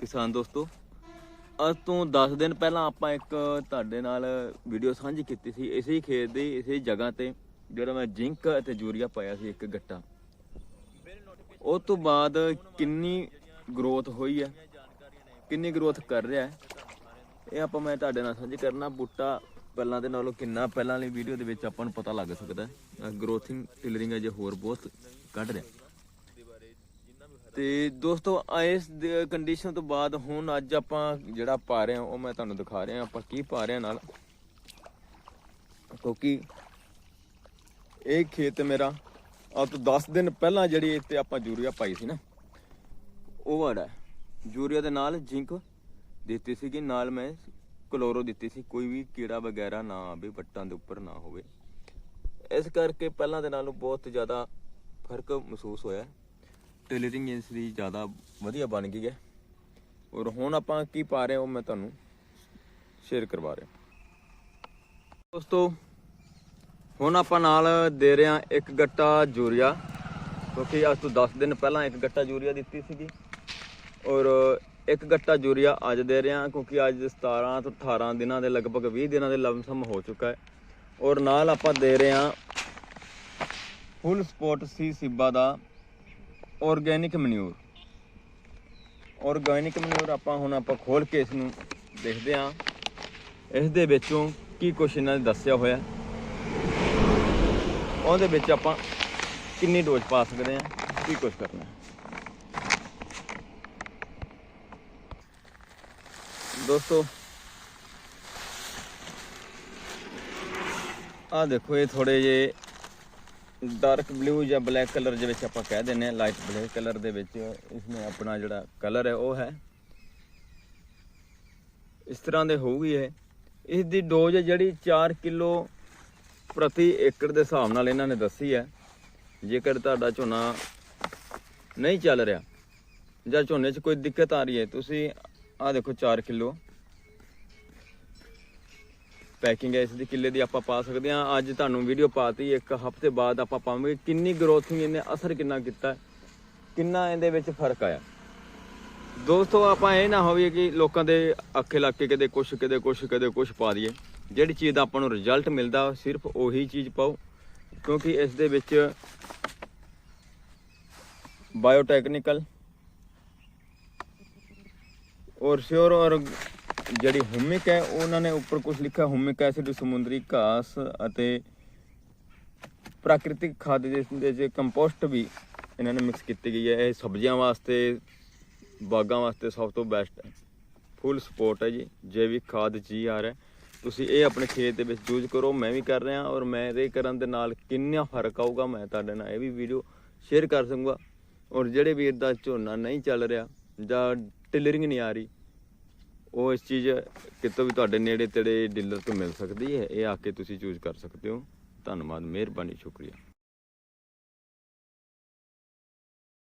ਕਿਸਾਨ ਦੋਸਤੋ, ਅੱਜ ਤੋਂ 10 ਦਿਨ ਪਹਿਲਾਂ ਆਪਾਂ ਇੱਕ ਤੁਹਾਡੇ ਨਾਲ ਵੀਡੀਓ ਸਾਂਝੀ ਕੀਤੀ ਸੀ। ਇਸੇ ਖੇਤ ਦੀ, ਇਸੇ ਜਗ੍ਹਾ ਤੇ ਜਿਹੜਾ ਮੈਂ ਜ਼ਿੰਕ ਅਤੇ ਯੂਰੀਆ ਪਾਇਆ ਸੀ ਇੱਕ ਗੱਟਾ। ਉਸ ਤੋਂ ਬਾਅਦ ਕਿੰਨੀ ਗਰੋਥ ਹੋਈ ਹੈ, ਕਿੰਨੀ ਗਰੋਥ ਕਰ ਰਿਹਾ ਹੈ, ਇਹ ਆਪਾਂ ਮੈਂ ਤੁਹਾਡੇ ਨਾਲ ਸਾਂਝੀ ਕਰਨਾ। ਬੂਟਾ ਪਹਿਲਾਂ ਦੇ ਨਾਲੋਂ ਕਿੰਨਾ ਪਹਿਲਾਂ ਵਾਲੀ ਵੀਡੀਓ ਦੇ ਵਿੱਚ ਆਪਾਂ ਨੂੰ ਪਤਾ ਲੱਗ ਸਕਦਾ ਹੈ। ਗਰੋਥਿੰਗ ਟਿਲਰਿੰਗ ਅਜੇ ਹੋਰ ਬਹੁਤ ਕੱਢ ਰਿਹਾ। ਤੇ ਦੋਸਤੋ ਇਸ ਕੰਡੀਸ਼ਨ ਤੋਂ ਬਾਅਦ ਹੁਣ ਅੱਜ ਆਪਾਂ ਜਿਹੜਾ ਪਾ ਰਹੇ ਹਾਂ, ਉਹ ਮੈਂ ਤੁਹਾਨੂੰ ਦਿਖਾ ਰਿਹਾ, ਆਪਾਂ ਕੀ ਪਾ ਰਹੇ ਹਾਂ ਨਾਲ। ਕਿਉਂਕਿ ਇਹ ਖੇਤ ਮੇਰਾ ਆ ਤੋਂ 10 ਦਿਨ ਪਹਿਲਾਂ ਜਿਹੜੀ ਇੱਥੇ ਆਪਾਂ ਯੂਰੀਆ ਪਾਈ ਸੀ ਨਾ, ਉਹ ਵਾੜਾ ਯੂਰੀਆ ਦੇ ਨਾਲ ਜ਼ਿੰਕ ਦਿੱਤੀ ਸੀਗੀ, ਨਾਲ ਮੈਂ ਕਲੋਰੋ ਦਿੱਤੀ ਸੀ, ਕੋਈ ਵੀ ਕੀੜਾ ਵਗੈਰਾ ਨਾ ਆਵੇ, ਵੱਟਾਂ ਦੇ ਉੱਪਰ ਨਾ ਹੋਵੇ। ਇਸ ਕਰਕੇ ਪਹਿਲਾਂ ਦੇ ਨਾਲੋਂ ਬਹੁਤ ਜ਼ਿਆਦਾ ਫ਼ਰਕ ਮਹਿਸੂਸ ਹੋਇਆ। ਟੇਲਰਿੰਗ ਇਸ ਜ਼ਿਆਦਾ ਵਧੀਆ ਬਣ ਗਈ ਹੈ। ਔਰ ਹੁਣ ਆਪਾਂ ਕੀ ਪਾ ਰਹੇ ਹਾਂ ਉਹ ਮੈਂ ਤੁਹਾਨੂੰ ਸ਼ੇਅਰ ਕਰਵਾ ਰਿਹਾ ਦੋਸਤੋ, ਹੁਣ ਆਪਾਂ ਨਾਲ ਦੇ ਰਹੇ ਹਾਂ ਇੱਕ ਗੱਟਾ ਯੂਰੀਆ, ਕਿਉਂਕਿ ਅੱਜ ਤੋਂ 10 ਦਿਨ ਪਹਿਲਾਂ ਇੱਕ ਗੱਟਾ ਯੂਰੀਆ ਦਿੱਤੀ ਸੀਗੀ। ਔਰ ਇੱਕ ਗੱਟਾ ਯੂਰੀਆ ਅੱਜ ਦੇ ਰਹੇ ਹਾਂ, ਕਿਉਂਕਿ ਅੱਜ 17 ਤੋਂ 18 ਦਿਨਾਂ ਦੇ ਲਗਭਗ 20 ਦਿਨਾਂ ਦੇ ਲਮਸਮ ਹੋ ਚੁੱਕਾ ਹੈ। ਔਰ ਨਾਲ ਆਪਾਂ ਦੇ ਰਹੇ ਹਾਂ ਫੁੱਲ ਸਪੋਰਟ ਸੀ ਸਿੱਬਾ ਦਾ ਆਰਗੇਨਿਕ ਮਨਿਊਰ। ਆਰਗੇਨਿਕ ਮਨਿਊਰ ਆਪਾਂ ਹੁਣ ਆਪਾਂ ਖੋਲ ਕੇ ਇਸ ਨੂੰ ਦੇਖਦੇ ਹਾਂ। ਇਸ ਦੇ ਵਿੱਚੋਂ ਕੀ ਕੁਛ ਇਹਨਾਂ ਨੇ ਦੱਸਿਆ ਹੋਇਆ। ਉਹਦੇ ਵਿੱਚ ਆਪਾਂ ਕਿੰਨੀ ਡੋਜ਼ ਪਾ ਸਕਦੇ ਹਾਂ, ਕੀ ਕੁਛ ਕਰਨਾ ਦੋਸਤੋ ਆ ਦੇਖੋ, ਇਹ ਥੋੜੇ ਜੇ ਡਾਰਕ ਬਲੂ ਜਾਂ ਬਲੈਕ ਕਲਰ ਦੇ ਵਿੱਚ ਆਪਾਂ ਕਹਿ ਦਿੰਦੇ ਆ ਲਾਈਟ ਬਲੈਕ ਕਲਰ ਦੇ ਵਿੱਚ ਇਸਨੇ ਆਪਣਾ ਜਿਹੜਾ ਕਲਰ ਹੈ, ਉਹ ਹੈ। ਇਸ ਤਰ੍ਹਾਂ ਦੇ ਹੋਊਗੀ ਇਹ। ਇਸ ਦੀ ਡੋਜ਼ ਹੈ ਜਿਹੜੀ 4 ਕਿਲੋ ਪ੍ਰਤੀ ਏਕੜ ਦੇ ਹਿਸਾਬ ਨਾਲ ਇਹਨਾਂ ਨੇ ਦੱਸੀ ਹੈ। ਜੇਕਰ ਤੁਹਾਡਾ ਝੋਨਾ ਨਹੀਂ ਚੱਲ ਰਿਹਾ ਜਾਂ ਝੋਨੇ 'ਚ ਕੋਈ ਦਿੱਕਤ ਆ ਰਹੀ ਹੈ, ਤੁਸੀਂ ਆਹ ਦੇਖੋ 4 ਕਿਲੋ। ਪੈਕਿੰਗ ਹੈ ਇਸ ਦੀ ਕਿੱਲੇ ਦੀ ਆਪਾਂ ਪਾ ਸਕਦੇ ਹਾਂ। ਅੱਜ ਤੁਹਾਨੂੰ ਵੀਡੀਓ ਪਾਤੀ, ਇੱਕ ਹਫ਼ਤੇ ਬਾਅਦ ਆਪਾਂ ਪਾਵਾਂਗੇ ਕਿੰਨੀ ਗਰੋਥ ਗਰੋਥਿੰਗ ਇਹਨੇ ਅਸਰ ਕਿੰਨਾ ਕੀਤਾ, ਕਿੰਨਾ ਇਹਦੇ ਵਿੱਚ ਫ਼ਰਕ ਆਇਆ। ਦੋਸਤੋ, ਆਪਾਂ ਇਹ ਨਾ ਹੋਵੇ ਕਿ ਲੋਕਾਂ ਦੇ ਅੱਖੇ ਲੱਗ ਕੇ ਕਦੇ ਕੁਛ ਕਦੇ ਕੁਛ ਕਦੇ ਕੁਛ ਪਾ ਦਈਏ। ਜਿਹੜੀ ਚੀਜ਼ ਦਾ ਆਪਾਂ ਨੂੰ ਰਿਜ਼ਲਟ ਮਿਲਦਾ, ਸਿਰਫ ਉਹੀ ਚੀਜ਼ ਪਾਓ, ਕਿਉਂਕਿ ਇਸ ਦੇ ਵਿੱਚ ਬਾਇਓਟੈਕਨੀਕਲ ਔਰ ਸ਼ੋਰ ਔਰ ਜਿਹੜੀ ਹਿਊਮਿਕ ਹੈ, ਉਹਨਾਂ ਨੇ ਉੱਪਰ ਕੁਝ ਲਿਖਿਆ ਹਿਊਮਿਕ ਐਸਿਡ ਸਮੁੰਦਰੀ ਘਾਸ ਅਤੇ ਪ੍ਰਾਕ੍ਰਿਤਿਕ ਖਾਦ ਦੇ ਦੇ ਜੇ ਕੰਪੋਸਟ ਵੀ ਇਹਨਾਂ ਨੇ ਮਿਕਸ ਕੀਤੀ ਗਈ ਹੈ। ਇਹ ਸਬਜ਼ੀਆਂ ਵਾਸਤੇ, ਬਾਗਾਂ ਵਾਸਤੇ ਸਭ ਤੋਂ ਬੈਸਟ ਹੈ। ਫੁੱਲ ਸਪੋਰਟ ਹੈ ਜੀ, ਜੈਵਿਕ ਖਾਦ ਜੀ ਆ ਰਿਹਾ ਤੁਸੀਂ ਇਹ ਆਪਣੇ ਖੇਤ ਦੇ ਵਿੱਚ ਯੂਜ਼ ਕਰੋ, ਮੈਂ ਵੀ ਕਰ ਰਿਹਾ ਔਰ ਮੈਂ ਇਹ ਕਰਨ ਦੇ ਨਾਲ ਕਿੰਨਾ ਫ਼ਰਕ ਆਊਗਾ, ਮੈਂ ਤੁਹਾਡੇ ਨਾਲ ਇਹ ਵੀ ਵੀਡੀਓ ਸ਼ੇਅਰ ਕਰ ਸਕੂੰਗਾ। ਔਰ ਜਿਹੜੇ ਵੀਰ ਦਾ ਝੋਨਾ ਨਹੀਂ ਚੱਲ ਰਿਹਾ ਜਾਂ ਟਿਲਰਿੰਗ ਨਹੀਂ ਆ ਰਹੀ ਉਹ ਇਸ ਚੀਜ਼ ਕਿਤੋਂ ਵੀ ਤੁਹਾਡੇ ਨੇੜੇ ਤੇੜੇ ਡੀਲਰ ਤੋਂ ਮਿਲ ਸਕਦੀ ਹੈ, ਇਹ ਆ ਕੇ ਤੁਸੀਂ ਚੂਜ਼ ਕਰ ਸਕਦੇ ਹੋ। ਧੰਨਵਾਦ, ਮਿਹਰਬਾਨੀ, ਸ਼ੁਕਰੀਆ।